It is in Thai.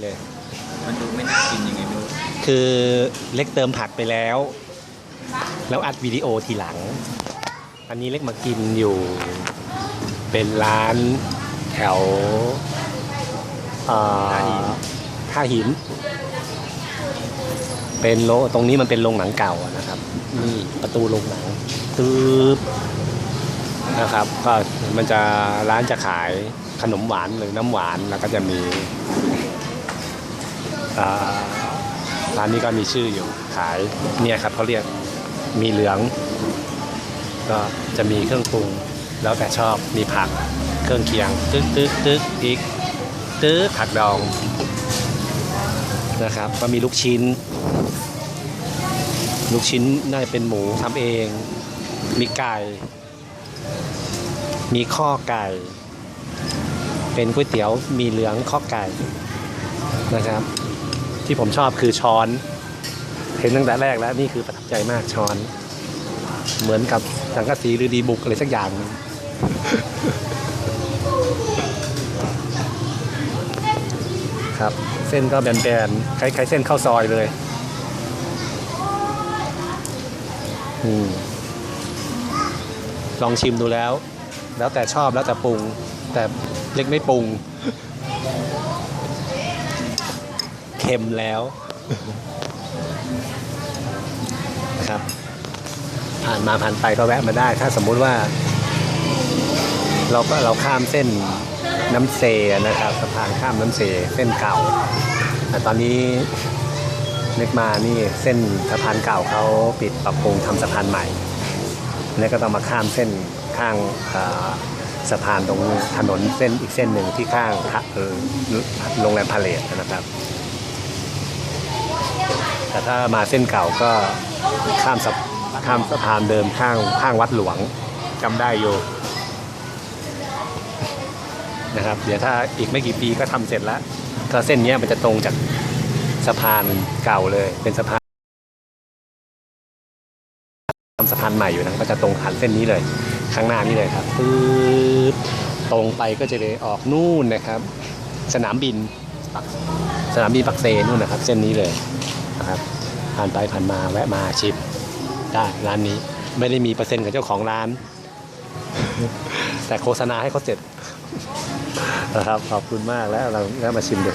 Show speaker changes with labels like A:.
A: เลย
B: มันดูไม่น่ากินยังไงไม่รู้
A: คือเล็กเติมผักไปแล้ว แล้วอัดวิดีโอทีหลัง อันนี้เล็กมากินอยู่ เป็นร้านแถวเอ่อท่าหิน เป็นโลตรงนี้มันเป็นโรงหนังเก่าอะนะครับ นี่ประตูโรงหนังตึ๊บนะครับ ก็มันจะร้านจะขายขนมหวานหรือน้ำหวานแล้วก็จะมีอ่า ร้านนี้ก็มีชื่ออยู่ขายเนี่ยครับเขาเรียกมีเหลือง ก็จะมีเครื่องปรุง แล้วแต่ชอบมีผักเครื่องเคียง ตึ๊กตึ๊กตึ๊กพริกตึ๊กผักดองนะครับก็มีลูกชิ้น ลูกชิ้นน่าจะเป็นหมูทำเอง มีไก่ มีข้อไก่ เป็นก๋วยเตี๋ยวมีเหลืองข้อไก่นะครับ ที่ผมชอบคือช้อน เห็นตั้งแต่แรกแล้วนี่คือประทับใจมากช้อน เหมือนกับสังกะสีหรือดีบุกอะไรสักอย่าง ครับ เส้นก็แบนๆคล้ายๆเส้นข้าวซอยเลยอลองชิมดูแล้ว แล้วแต่ชอบแล้วแต่ปรุง แต่เล็กไม่ปรุง ค็มแล้วครับ ผ่านมาผ่านไปก็แวะมาได้ ถ้าสมมุติว่า เราก็เราข้ามเส้นน้ำเซนะครับสะพานข้ามน้ำเซเส้นเก่าแต่ตอนนี้นึกมานี่เส้นสะพานเก่าเขาปิดปรับปรุงทำสะพานใหม่แล้วก็ต้องมาข้ามเส้นข้างสะพานตรงถนนเส้นอีกเส้นหนึ่งที่ข้างโรงแรมพาเลทนะครับ แต่ถ้ามาเส้นเก่าก็ข้ามสะข้ามสะพานเดิมข้างข้างวัดหลวงจำได้อยู่นะครับ เดี๋ยวถ้าอีกไม่กี่ปีก็ทำเสร็จแล้ว ก็เส้นเนี้ยมันจะตรงจากสะพานเก่าเลย เป็นสะพานทำสะพานใหม่อยู่นะก็จะตรงผ่านเส้นนี้เลย ข้างหน้านี้เลยครับปึ๊บตรงไปก็จะเลยออกนู่นนะครับ สนามบินปักสนามบินปักเซนู่นนะครับ เส้นนี้เลย นะครับผ่านไปผ่านมาแวะมาชิมได้ร้านนี้ไม่ได้มีเปอร์เซ็นต์กับเจ้าของร้าน แต่โฆษณาให้เขาเสร็จนะครับขอบคุณมากแล้วเราแล้วมาชิมดู